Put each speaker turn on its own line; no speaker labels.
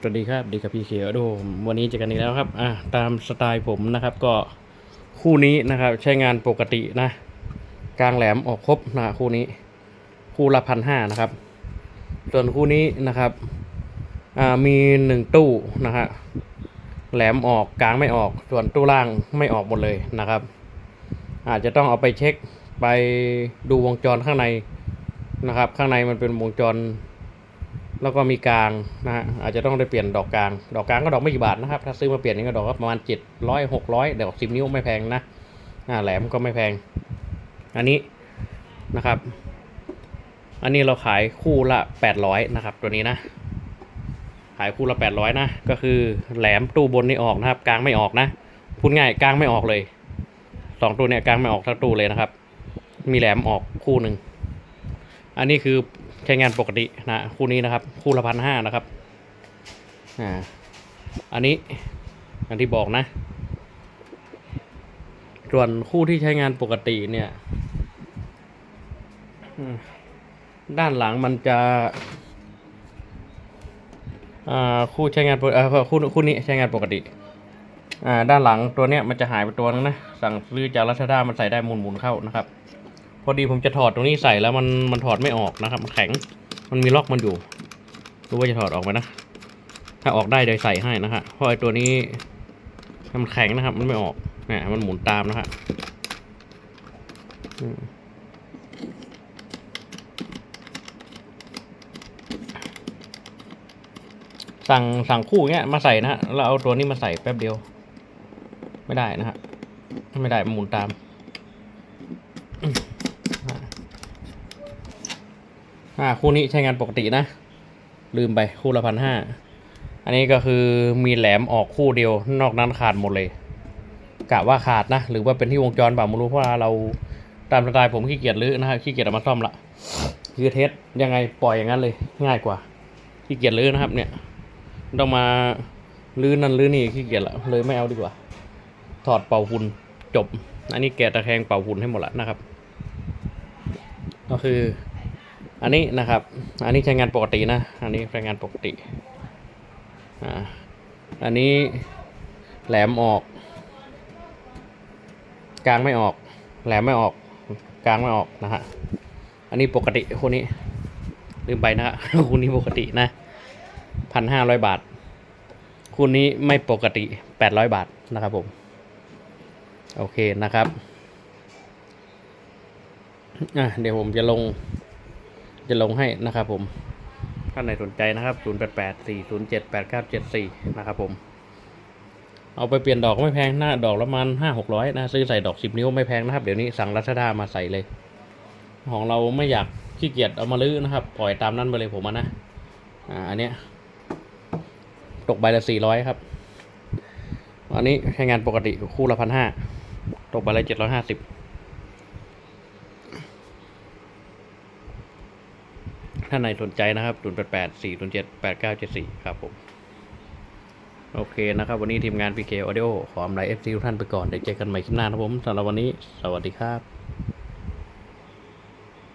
สวัสดีครับดีกับพี่เขียวดูวันนี้เจอกันอีกแล้วครับอะตามสไตล์ผมนะครับ ก็คู่นี้นะครับ ใช้งานปกตินะ กลางแหลมออกครบนะคู่นี้ คู่ละพันห้านะครับ ส่วนคู่นี้นะครับอ่ามีหนึ่งตู้นะฮะแหลมออกกลางไม่ออก ส่วนตู้ล่างไม่ออกหมดเลยนะครับ อาจจะต้องเอาไปเช็คไปดูวงจรข้างในนะครับ ข้างในมันเป็นวงจร แล้วก็มีกลางนะฮะอาจจะต้องได้เปลี่ยนดอกกลาง ดอกกลางก็ดอกไม่กี่บาทนะครับ ถ้าซื้อมาเปลี่ยนนี่ก็ดอกก็ประมาณเจ็ดร้อยหกร้อยดอกสิบนิ้วไม่แพงนะอ่าแหลมก็ไม่แพง อันนี้นะครับ อันนี้เราขายคู่ละแปดร้อยนะครับ ตัวนี้นะขายคู่ละแปดร้อยนะก็คือแหลมตู้บนนี่ออกนะครับ กลางไม่ออกนะพูดง่ายกลางไม่ออกเลยสองตัวเนี่ยกลางไม่ออกทั้งตู้เลยนะครับ มีแหลมออกคู่หนึ่งอันนี้คือ ใช้งานปกตินะคู่นี้นะครับ คู่ละพันห้านะครับอ่าอันนี้อย่างที่บอกนะ ส่วนคู่ที่ใช้งานปกติเนี่ยด้านหลังมันจะอ่าคู่ใช้งานปกเอ่อคู่คู่นี้ใช้งานปกติอ่าด้านหลังตัวเนี้ยมันจะหายไปตัวนึงนะ สั่งซื้อจากรัชดามันใส่ได้หมุนหมุนๆเข้านะครับ พอดีผมจะถอดตรงนี้ใส่แล้วมันมันถอดไม่ออกนะครับมันแข็งมันมีล็อกมันอยู่ดูว่าจะถอดออกไหมนะ ถ้าออกได้เดี๋ยวใส่ให้นะฮะเพราะไอ้ตัวนี้มันแข็งนะครับ มันไม่ออกเนี่ยมันหมุนตามนะฮะอืมสั่งสั่งคู่เงี้ยมาใส่นะฮะแล้วเอาตัวนี้มาใส่แป๊บเดียว ไม่ได้นะฮะไม่ได้มันหมุนตาม อ่าคู่นี้ใช้งานปกตินะ ลืมไปคู่ละพันห้าอันนี้ก็คือมีแหลมออกคู่เดียวนอกนั้นขาดหมดเลยกะว่าขาดนะ หรือว่าเป็นที่วงจรเปล่าไม่รู้เพราะว่าเราตามสไตล์ผมขี้เกียจรื้อนะฮะขี้เกียจเอามาซ่อมละคือเทสยังไงปล่อยอย่างนั้นเลยง่ายกว่าขี้เกียจรื้อนะครับ เนี่ยต้องมารื้อนั่นรื้อนี่ขี้เกียจละเลยไม่เอาดีกว่า ถอดเป่าฝุ่นจบ อันนี้แกะตะแคงเป่าฝุ่นให้หมดละนะครับ ก็คือ อันนี้นะครับ อันนี้ใช้งานปกตินะ อันนี้ใช้งานปกติ อ่า อันนี้แหลมออก กลางไม่ออก แหลมไม่ออก กลางไม่ออกนะฮะ อันนี้ปกติคู่นี้ ลืมไปนะคู่นี้ปกตินะพันห้าร้อยบาท คู่นี้ไม่ปกติแปดร้อยบาทนะครับผม โอเคนะครับ อะเดี๋ยวผมจะลง จะลงให้นะครับผมท่านไหนสนใจนะครับ 0 8 8 4 0 7 8 9 7 4 นะครับผมเอาไปเปลี่ยนดอกไม่แพงหน้าดอกละมันห้าหกร้อยนะซื้อใส่ดอกสิบนิ้วไม่แพงนะครับ เดี๋ยวนี้สั่งรัชดามาใส่เลย ของเราไม่อยากขี้เกียจเอามาลื้อนะครับ ปล่อยตามนั้นไปเลยผมอะนะอ่าอันเนี้ยตกใบละสี่ร้อยครับอันนี้ใช้งานปกติคู่ละพันห้าตกใบละเจ็ดร้อยห้าสิบาไหนสนใจนะครับ0 8 8 4 0 7 8 9 7 4ครับผมโอเคนะครับ วันนี้ทีมงานพีเคออเดโอขออำลาเอฟซีทุกท่านไปก่อนเดี๋ยวเจอกันใหม่คลิปหน้านะครับผมสำหรับวันนี้ สวัสดีครับ